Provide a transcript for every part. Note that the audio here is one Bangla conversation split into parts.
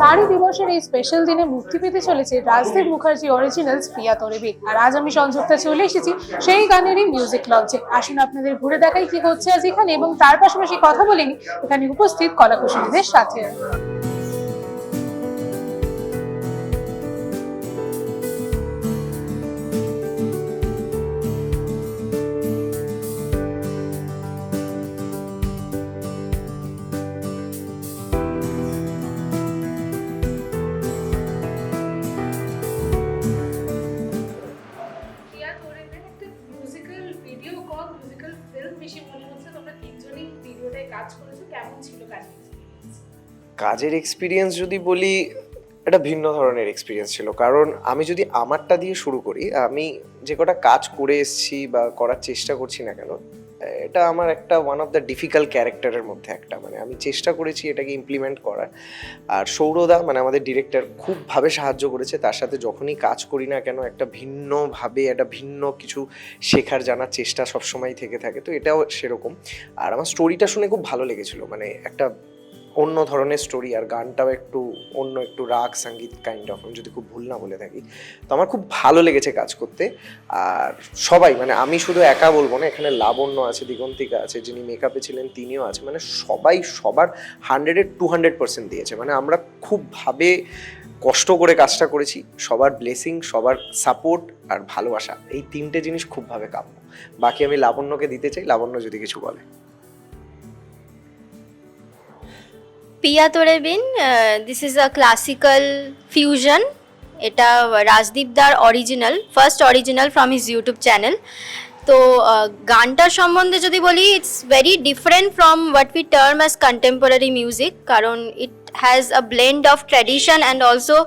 নববর্ষের এই স্পেশাল দিনে মুক্তি পেতে চলেছে রাজদীপ মুখার্জি অরিজিনালস প্রিয়া তরেবি। আর আজ আমি সংযুক্তা চলে এসেছি সেই গানেরই মিউজিক লঞ্চে আসুন আপনাদের ঘুরে দেখাই কি হচ্ছে আজ এখানে এবং তার পাশাপাশি কথা বলিনি এখানে উপস্থিত কলাকুশলীদের সাথে। কাজের কাজের এক্সপিরিয়েন্স যদি বলি, এটা ভিন্ন ধরনের এক্সপিরিয়েন্স ছিল। কারণ আমি যদি আমারটা দিয়ে শুরু করি, আমি যে কটা কাজ করে এসেছি বা করার চেষ্টা করছি না কেন এটা আমার একটা ওয়ান অফ দ্য ডিফিকাল্ট ক্যারেক্টারের মধ্যে একটা। মানে আমি চেষ্টা করেছি এটাকে ইমপ্লিমেন্ট করার। আর সৌরদা মানে আমাদের ডিরেক্টর খুবভাবে সাহায্য করেছে। তার সাথে যখনই কাজ করি না কেন, একটা ভিন্নভাবে, একটা ভিন্ন কিছু শেখার, জানার চেষ্টা সবসময় থেকে থাকে। তো এটাও সেরকম। আর আমার স্টোরিটা শুনে খুব ভালো লেগেছিলো। মানে একটা অন্য ধরনের স্টোরি আর গানটাও একটু অন্য একটু রাগ সংগীত কাইন্ড অফ আমি যদি খুব ভুল না বলে থাকি। তো আমার খুব ভালো লেগেছে কাজ করতে। আর সবাই মানে আমি শুধু একা বলব না, এখানে লাবণ্য আছে, দিগন্তিকা আছে, যিনি মেকআপে ছিলেন, তিনিও আছে। মানে সবাই সবার হান্ড্রেডের টু হান্ড্রেড পার্সেন্ট দিয়েছে। মানে আমরা খুব ভাবে কষ্ট করে কাজটা করেছি। সবার ব্লেসিং সবার সাপোর্ট আর ভালোবাসা, এই তিনটে জিনিস খুবভাবে কাম্য। বাকি আমি লাবণ্যকে দিতে চাই। লাবণ্য যদি কিছু বলে। Piya Tore Bin this is a classical fusion এটা রাজদীপ দার original first original from his YouTube channel তো গানটার সম্বন্ধে যদি বলি it's very different from what we term as contemporary music কারণ it has a blend of tradition and also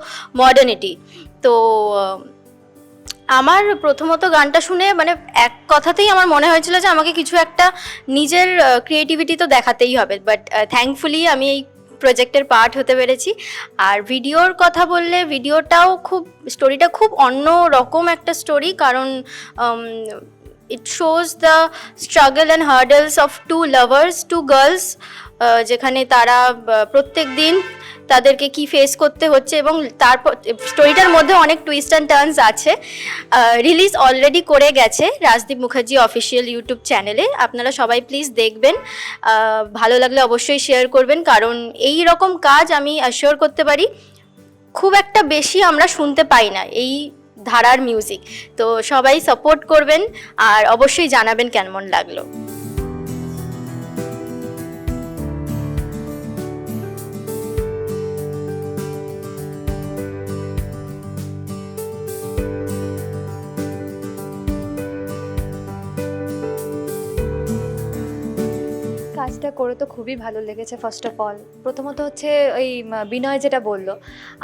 modernity তো আমার প্রথমত গানটা শুনে মানে এক কথাতেই আমার মনে হয়েছিল যে আমাকে কিছু একটা নিজের ক্রিয়েটিভিটি তো দেখাতেই হবে বাট থ্যাঙ্কফুলি আমি এই প্রজেক্টের পার্ট হতে পেরেছি। আর ভিডিওর কথা বললে ভিডিওটাও খুব স্টোরিটা খুব অন্য রকম একটা স্টোরি কারণ it shows the struggle and hurdles of two lovers two girls যেখানে তারা প্রত্যেক দিন তাদেরকে কি ফেস করতে হচ্ছে এবং তারপর স্টোরিটার মধ্যে অনেক টুইস্ট অ্যান্ড টার্নস আছে। রিলিজ অলরেডি করে গেছে রাজদীপ মুখার্জি অফিসিয়াল ইউটিউব চ্যানেলে আপনারা সবাই প্লিজ দেখবেন। ভালো লাগলে অবশ্যই শেয়ার করবেন। কারণ এই রকম কাজ আমি অ্যাসিওর করতে পারি, খুব একটা বেশি আমরা শুনতে পাই না এই ধারার মিউজিক তো সবাই সাপোর্ট করবেন আর অবশ্যই জানাবেন কেমন লাগল। কাজটা করে তো খুবই ভালো লেগেছে ফার্স্ট অফ অল প্রথমত হচ্ছে ওই বিনয় যেটা বলল,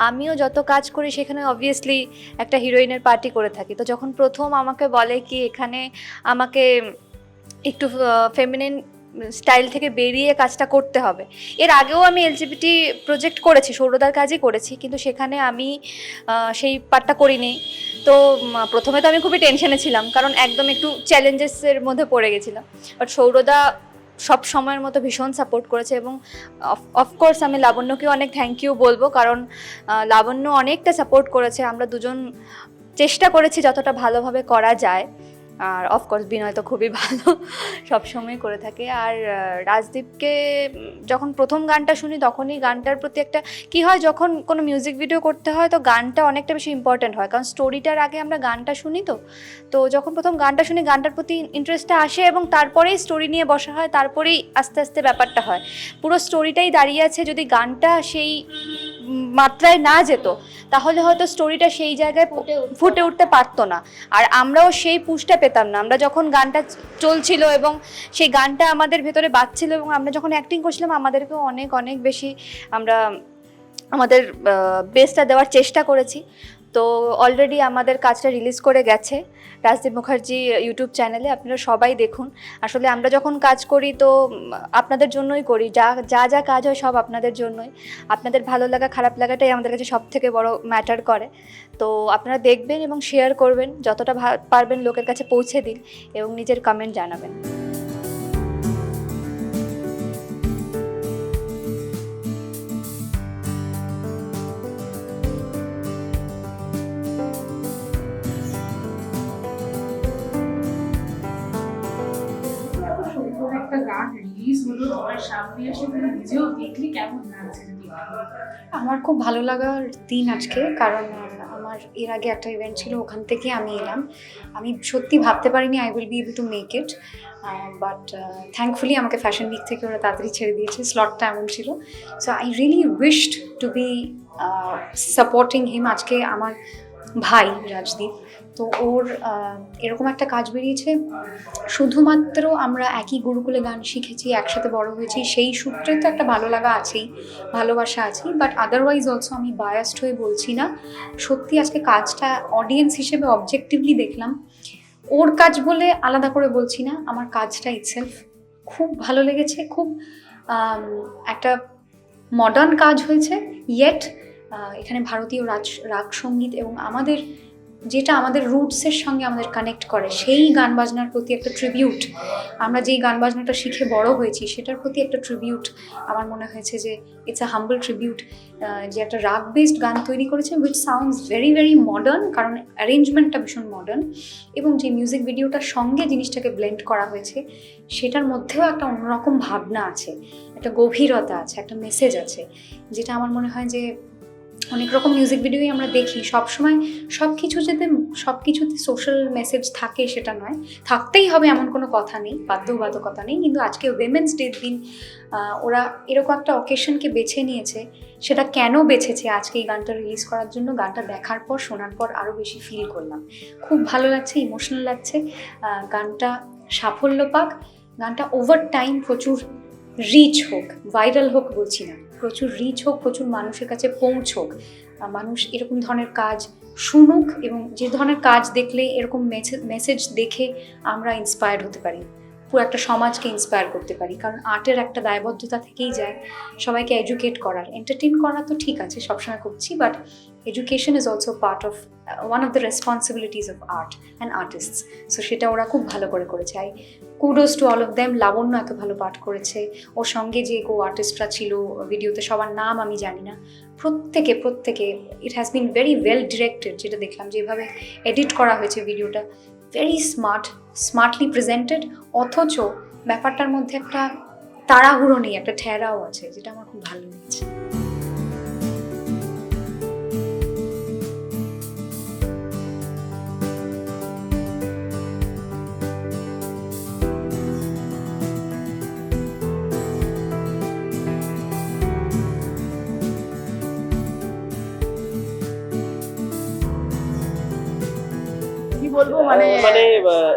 আমিও যত কাজ করি সেখানে অবভিয়াসলি একটা হিরোইনের পার্টি করে থাকি। তো যখন প্রথম আমাকে বলে কি এখানে আমাকে একটু ফেমিনিন স্টাইল থেকে বেরিয়ে কাজটা করতে হবে, এর আগেও আমি এলজিবিটি প্রজেক্ট করেছি, সৌরদার কাজই করেছি, কিন্তু সেখানে আমি সেই পার্টটা করিনি। তো প্রথমে তো আমি খুবই টেনশনে ছিলাম, কারণ একদম একটু চ্যালেঞ্জেসের মধ্যে পড়ে গেছিলাম। বাট সৌরদা সব সময়ের মতো ভীষণ সাপোর্ট করেছে এবং অফকোর্স আমি লাবণ্যকে অনেক থ্যাংক ইউ বলব কারণ লাবণ্য অনেকটা সাপোর্ট করেছে। আমরা দুজন চেষ্টা করেছি যতটা ভালোভাবে করা যায়। আর অফকোর্স বিনয় তো খুবই ভালো সবসময় করে থাকে। আর রাজদীপকে যখন প্রথম গানটা শুনি তখনই গানটার প্রতি একটা কি হয় যখন কোনো মিউজিক ভিডিও করতে হয় তো গানটা অনেকটা বেশি ইম্পর্ট্যান্ট হয়। কারণ স্টোরিটার আগে আমরা গানটা শুনি তো। তো যখন প্রথম গানটা শুনি গানটার প্রতি ইন্টারেস্টটা আসে এবং তারপরেই স্টোরি নিয়ে বসা হয় তারপরেই আস্তে আস্তে ব্যাপারটা হয়। পুরো স্টোরিটাই দাঁড়িয়ে আছে যদি গানটা সেই মাত্রায় না যেত তাহলে হয়তো স্টোরিটা সেই জায়গায় ফুটে ফুটে উঠতে পারতো না। আর আমরাও সেই পুষটা পেতাম না। আমরা যখন গানটা চলছিল এবং সেই গানটা আমাদের ভেতরে বাজছিল এবং আমরা যখন অ্যাক্টিং করছিলাম, আমাদেরকেও অনেক অনেক বেশি আমরা আমাদের বেস্টটা দেওয়ার চেষ্টা করেছি। তো অলরেডি আমাদের কাজটা রিলিজ করে গেছে। রাজদীপ মুখার্জি ইউটিউব চ্যানেলে আপনারা সবাই দেখুন। আসলে আমরা যখন কাজ করি তো, আপনাদের জন্যই করি। যা যা যা কাজ হয় সব আপনাদের জন্যই। আপনাদের ভালো লাগা, খারাপ লাগাটাই আমাদের কাছে সব থেকে বড় ম্যাটার করে। তো আপনারা দেখবেন এবং শেয়ার করবেন। যতটা পারবেন লোকের কাছে পৌঁছে দিন এবং নিজের কমেন্ট জানাবেন। তোমার সামনে এসে নিজেও কেমন লাগছে আমার খুব ভালো লাগার দিন আজকে, কারণ আমার এর আগে একটা ইভেন্ট ছিল, ওখান থেকে আমি এলাম। আমি সত্যি ভাবতে পারিনি I will be able to make it but thankfully আমাকে ফ্যাশন উইক থেকে ওরা তাড়াতাড়ি ছেড়ে দিয়েছে স্লটটা এমন ছিল। So I really wished to be supporting him আজকে আমার ভাই রাজদীপ তো ওর এরকম একটা কাজ বেরিয়েছে। শুধুমাত্র আমরা একই গুরুকুলে গান শিখেছি, একসাথে বড় হয়েছি, সেই সূত্রে তো একটা ভালো লাগা আছেই, ভালোবাসা আছেই। বাট আদারওয়াইজ অলসো আমি বায়াসড হয়ে বলছি না। সত্যি আজকে কাজটা অডিয়েন্স হিসেবে অবজেক্টিভলি দেখলাম। ওর কাজ বলে আলাদা করে বলছি না, আমার কাজটা ইটসেলফ খুব ভালো লেগেছে, খুব একটা মডার্ন কাজ হয়েছে। ইয়েট এখানে ভারতীয় রাজ, রাগ সংগীত এবং আমাদের যেটা আমাদের রুটসের সঙ্গে আমাদের কানেক্ট করে, সেই গান বাজনার প্রতি একটা ট্রিবিউট আমরা যেই গান বাজনাটা শিখে বড় হয়েছি, সেটার প্রতি একটা ট্রিবিউট আমার মনে হয়েছে যে ইটস আ হাম্বল ট্রিবিউট যে একটা রাগ বেসড গান তৈরি করেছে which sounds very very modern কারণ অ্যারেঞ্জমেন্টটা ভীষণ মডার্ন এবং যে মিউজিক ভিডিওটার সঙ্গে জিনিসটাকে ব্লেন্ড করা হয়েছে, সেটার মধ্যেও একটা অন্যরকম ভাবনা আছে, একটা গভীরতা আছে, একটা মেসেজ আছে, যেটা আমার মনে হয় যে অনেক রকম মিউজিক ভিডিওই আমরা দেখি। সবসময় সব কিছু যাতে সব কিছুতে সোশ্যাল মেসেজ থাকে সেটা নয়। থাকতেই হবে এমন কোনো কথা নেই, বাধ্যবাধকতা নেই। কিন্তু আজকে উইমেন্স ডের দিন ওরা এরকম একটা অকেশনকে বেছে নিয়েছে, সেটা কেন বেছেছে আজকে এই গানটা রিলিজ করার জন্য? গানটা দেখার পর, শোনার পর আরও বেশি ফিল করলাম। খুব ভালো লাগছে ইমোশনাল লাগছে। গানটা সাফল্য পাক। গানটা ওভার টাইম প্রচুর রিচ হোক ভাইরাল হোক বলছি না। প্রচুর রিচ হোক, প্রচুর মানুষের কাছে পৌঁছোক মানুষ এরকম ধরনের কাজ শুনুক এবং যে ধরনের কাজ দেখলে এরকম মেসেজ দেখে আমরা ইন্সপায়ার্ড হতে পারি। পুরো একটা সমাজকে ইন্সপায়ার করতে পারি। কারণ আর্টের একটা দায়বদ্ধতা থেকেই যায় সবাইকে এডুকেট করার। এন্টারটেন করা তো ঠিক আছে, সবসময় করছি but education is also part of one of the responsibilities of art and artist so সেটা ওরা খুব ভালো করে করেছে। I kudos to all of them Labanya এত ভালো পাঠ করেছে। ওর সঙ্গে যে গো আর্টিস্টরা ছিল ভিডিওতে সবার নাম আমি জানি না। প্রত্যেকে প্রত্যেকে it has been very well directed যেটা দেখলাম যেভাবে এডিট করা হয়েছে ভিডিওটা ভেরি স্মার্ট স্মার্টলি প্রেজেন্টেড অথচ ব্যাপারটার মধ্যে একটা তাড়াহুড়ো নেই, একটা ঠেরাও আছে, যেটা আমার খুব ভালো লেগেছে। বলব? মানে মানে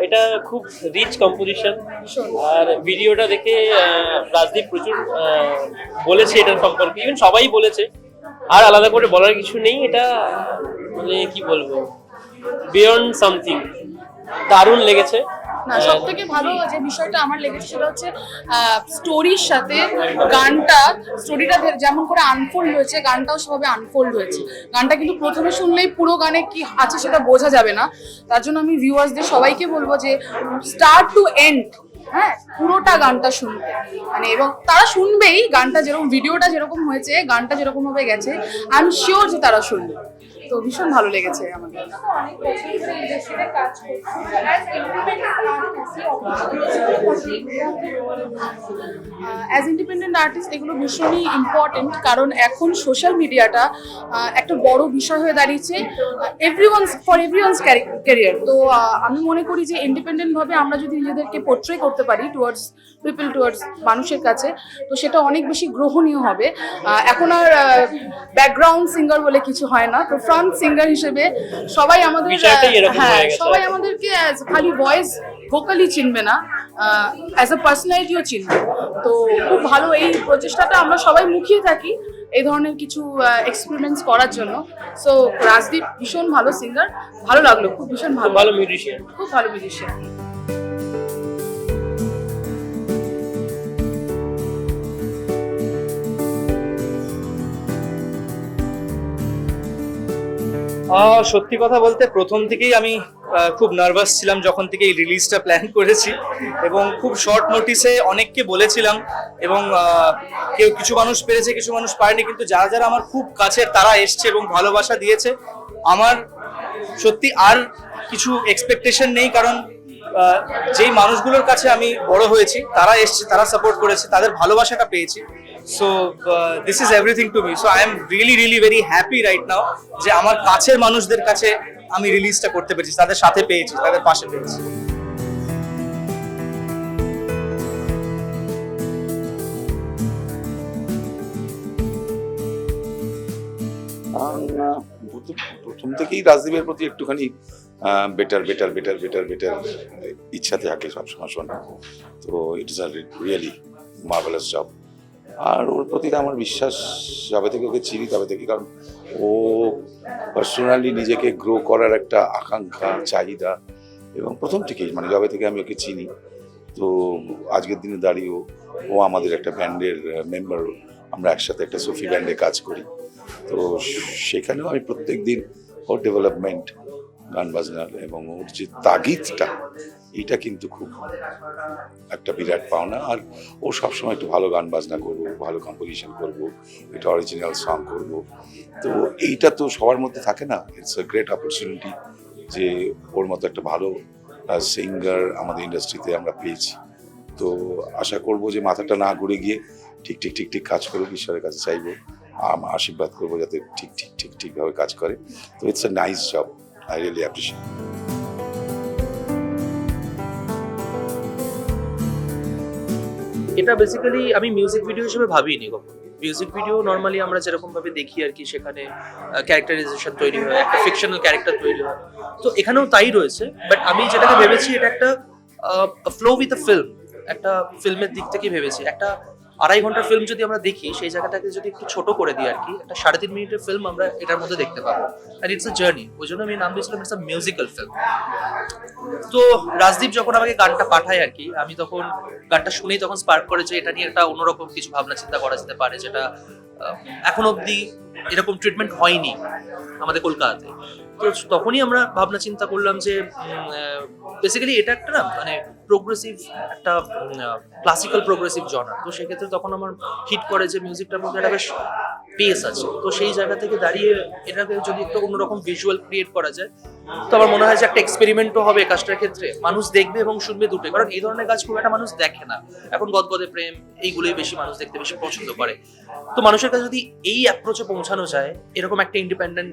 এটা খুব রিচ কম্পোজিশন আর ভিডিওটা দেখে রাজদীপ প্রচুর বলেছে এটার সম্পর্কে। ইভেন সবাই বলেছে। আর আলাদা করে বলার কিছু নেই। এটা মানে কি বলব? বিয়ন্ড সামথিং দারুণ লেগেছে। না সব থেকে ভালো যে বিষয়টা আমার লেগেছে সেটা হচ্ছে স্টোরির সাথে গানটা স্টোরিটা যেমন করে আনফোল্ড হয়েছে গানটাও সেভাবে আনফোল্ড হয়েছে। গানটা কিন্তু প্রথমে শুনলেই পুরো গানে কি আছে সেটা বোঝা যাবে না। তার জন্য আমি ভিউয়ার্সদের সবাইকে বলব যে স্টার্ট টু এন্ড হ্যাঁ পুরোটা গানটা শুনতে। মানে এবং তারা শুনবেই গানটা যেরকম ভিডিওটা যেরকম হয়েছে গানটা যেরকম ভাবে গেছে আই এম শিওর যে তারা শুনবে। তো ভীষণ ভালো লেগেছে আমাদের। অ্যাজ ইন্ডিপেন্ডেন্ট আর্টিস্ট এগুলো ভীষণই ইম্পর্টেন্ট কারণ এখন সোশ্যাল মিডিয়াটা একটা বড় বিষয় হয়ে দাঁড়িয়েছে every one's for every one's career তো আমি মনে করি যে ইন্ডিপেন্ডেন্ট ভাবে আমরা যদি নিজেদেরকে পোট্রে করতে পারি টুয়ার্ডস পিপল টুয়ার্ডস মানুষের কাছে, তো সেটা অনেক বেশি গ্রহণীয় হবে। এখন আর ব্যাকগ্রাউন্ড সিঙ্গার বলে কিছু হয় না। তো ফ্রন্ট সিঙ্গার হিসেবে সবাই আমাদের হ্যাঁ সবাই আমাদেরকে খালি ভয়েস ভোকালি চিনবে না অ্যাজ আ পার্সোনালিটিও চিনবে। তো খুব ভালো এই প্রচেষ্টাটা আমরা সবাই মুখিয়ে থাকি এই ধরনের কিছু এক্সপেরিমেন্টস করার জন্য। সো রাজদীপ ভীষণ ভালো সিঙ্গার ভালো লাগল খুব ভীষণ ভালো। ভালো মিউজিশিয়ান খুব ভালো মিউজিশিয়ান সত্যি কথা বলতে প্রথম থেকেই আমি খুব নার্ভাস ছিলাম যখন থেকে এই রিলিজটা প্ল্যান করেছি। এবং খুব শর্ট নোটিসে অনেককে বলেছিলাম এবং কেউ কিছু মানুষ পেরেছে, কিছু মানুষ পারেনি, কিন্তু যারা যারা আমার খুব কাছের তারা এসছে এবং ভালোবাসা দিয়েছে। আমার সত্যি আর কিছু এক্সপেকটেশন নেই কারণ যেই মানুষগুলোর কাছে আমি বড় হয়েছি, তারা এসছে, তারা সাপোর্ট করেছে, তাদের ভালোবাসাটা পেয়েছি। So this is everything to me so I am really really very happy right now যে আমার কাছের মানুষদের কাছে আমি রিলিজটা করতে পেরেছি, তাদের সাথে পেয়েছি, তাদের পাশে পেয়েছি। প্রথম- থেকেই রাজদীপের প্রতি একটুখানি better better better better better ইচ্ছা থাকে সবসময় শোনা। তো it is a really marvellous job আর ওর প্রতি আমার বিশ্বাস, যবে থেকে ওকে চিনি, তবে থেকে, কারণ ও পার্সোনালি নিজেকে গ্রো করার একটা আকাঙ্ক্ষা, চাহিদা, এবং প্রথম থেকেই মানে যবে থেকে আমি ওকে চিনি, তো আজকের দিনে দাঁড়িয়েও ও আমাদের একটা ব্যান্ডের মেম্বার আমরা একসাথে একটা সুফি ব্যান্ডে কাজ করি। তো সেখানেও আমি প্রত্যেক দিন ওর ডেভেলপমেন্ট গান বাজনার এবং ওর যে তাগিদটা, এটা কিন্তু খুব একটা বিরাট পাওনা। আর ও সবসময় একটু ভালো গান বাজনা করব, ভালো কম্পোজিশন করব এটা অরিজিনাল সং করব। তো এইটা তো সবার মধ্যে থাকে না। ইটস আ গ্রেট অপরচুনিটি যে ওর মতো একটা ভালো সিঙ্গার আমাদের ইন্ডাস্ট্রিতে আমরা পেয়েছি। তো আশা করব যে মাথাটা না ঘুরে গিয়ে ঠিক ঠিক ঠিক ঠিক কাজ করুক, ঈশ্বরের কাছে চাইব। আশীর্বাদ করব যাতে ঠিক ঠিক ঠিক, ঠিকভাবে কাজ করে। তো it's a nice job I really appreciate এটা বেসিক্যালি আমি মিউজিক ভিডিও হিসেবে ভাবিনি কখনো। মিউজিক ভিডিও নর্মালি আমরা যেরকম ভাবে দেখি আর কি, সেখানে ক্যারেক্টারাইজেশন তৈরি হয়, একটা ফিকশনাল ক্যারেক্টার তৈরি হয়। তো এখানেও তাই রয়েছে বাট আমি যেটাকে ভেবেছি এটা একটা ফ্লো উইথ আ ফিল্ম একটা ফিল্মের দিক থেকে ভেবেছি। একটা আড়াই ঘণ্টার ফিল্ম যদি আমরা দেখি, সেই জায়গাটাকে যদি একটু ছোট করে দিই আর কি, একটা সাড়ে তিন মিনিটের ফিল্ম আমরা এটার মধ্যে দেখতে পাবো। আর ইটস আ জার্নি ওই জন্য আমি নাম দিয়েছিলাম ইটস আ মিউজিক্যাল ফিল্ম তো রাজদীপ যখন আমাকে গানটা পাঠায় আর কি, আমি তখন গানটা শুনেই তখন স্পার্ক করে যে এটা নিয়ে একটা অন্যরকম কিছু ভাবনা চিন্তা করা যেতে পারে, যেটা এখন অবধি এরকম ট্রিটমেন্ট হয়নি আমাদের কলকাতাতে। তো তখনই আমরা ভাবনা চিন্তা করলাম যে বেসিক্যালি এটা একটা না মানে প্রোগ্রেসিভ একটা ক্লাসিক্যাল প্রোগ্রেসিভ জনার তো সেক্ষেত্রে তখন আমার হিট করে যে মিউজিকটার মধ্যে একটা বেশ পেস আছে। তো সেই জায়গা থেকে দাঁড়িয়ে এটাকে যদি একটু অন্যরকম ভিজুয়াল ক্রিয়েট করা যায়, তো আমার মনে হয় যে একটা এক্সপেরিমেন্টও হবে কাজটার ক্ষেত্রে। মানুষ দেখবে এবং শুনবে দুটোই। কারণ এই ধরনের কাজ খুব একটা মানুষ দেখে না। এখন গদগদে প্রেম, এইগুলোই বেশি মানুষ দেখতে বেশি পছন্দ করে। তো মানুষের কাছে যদি এই অ্যাপ্রোচে পৌঁছানো যায়, এরকম একটা ইন্ডিপেন্ডেন্ট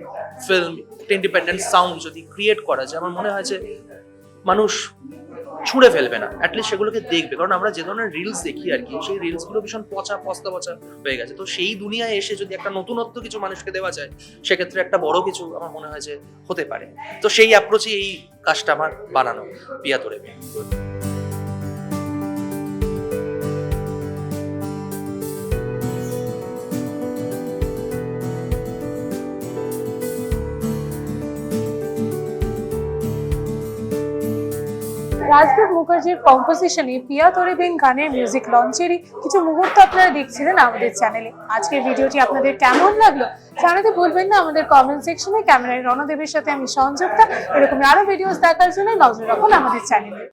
ফিল্ম একটা ইন্ডিপেন্ডেন্ট সাউন্ড যদি ক্রিয়েট করা যায়, আমার মনে হয় যে মানুষ ছুঁড়ে ফেলবে না। অ্যাটলিস্ট সেগুলোকে দেখবে। কারণ আমরা যে ধরনের রিলস দেখি আর কি, সেই রিলসগুলো ভীষণ পচা পস্তা পচা হয়ে গেছে। তো সেই দুনিয়ায় এসে যদি একটা নতুনত্ব কিছু মানুষকে দেওয়া যায়, সেক্ষেত্রে একটা বড় কিছু আমার মনে হয় যে হতে পারে। তো সেই অ্যাপ্রোচে এই কাজটা আমার বানানো পিয়া তোরে রাজদীপ মুখার্জির কম্পোজিশনে পিয়া তোরে দিন গানের মিউজিক লঞ্চেরই কিছু মুহূর্ত আপনারা দেখছিলেন আমাদের চ্যানেলে আজকের ভিডিওটি আপনাদের কেমন লাগল জানাতে ভুলবেন না। আমাদের কমেন্ট সেকশনে ক্যামেরায় রণদেবের সাথে আমি সংযুক্তা। এরকম আরও ভিডিওস দেখার জন্য নজর রাখুন আমাদের চ্যানেলে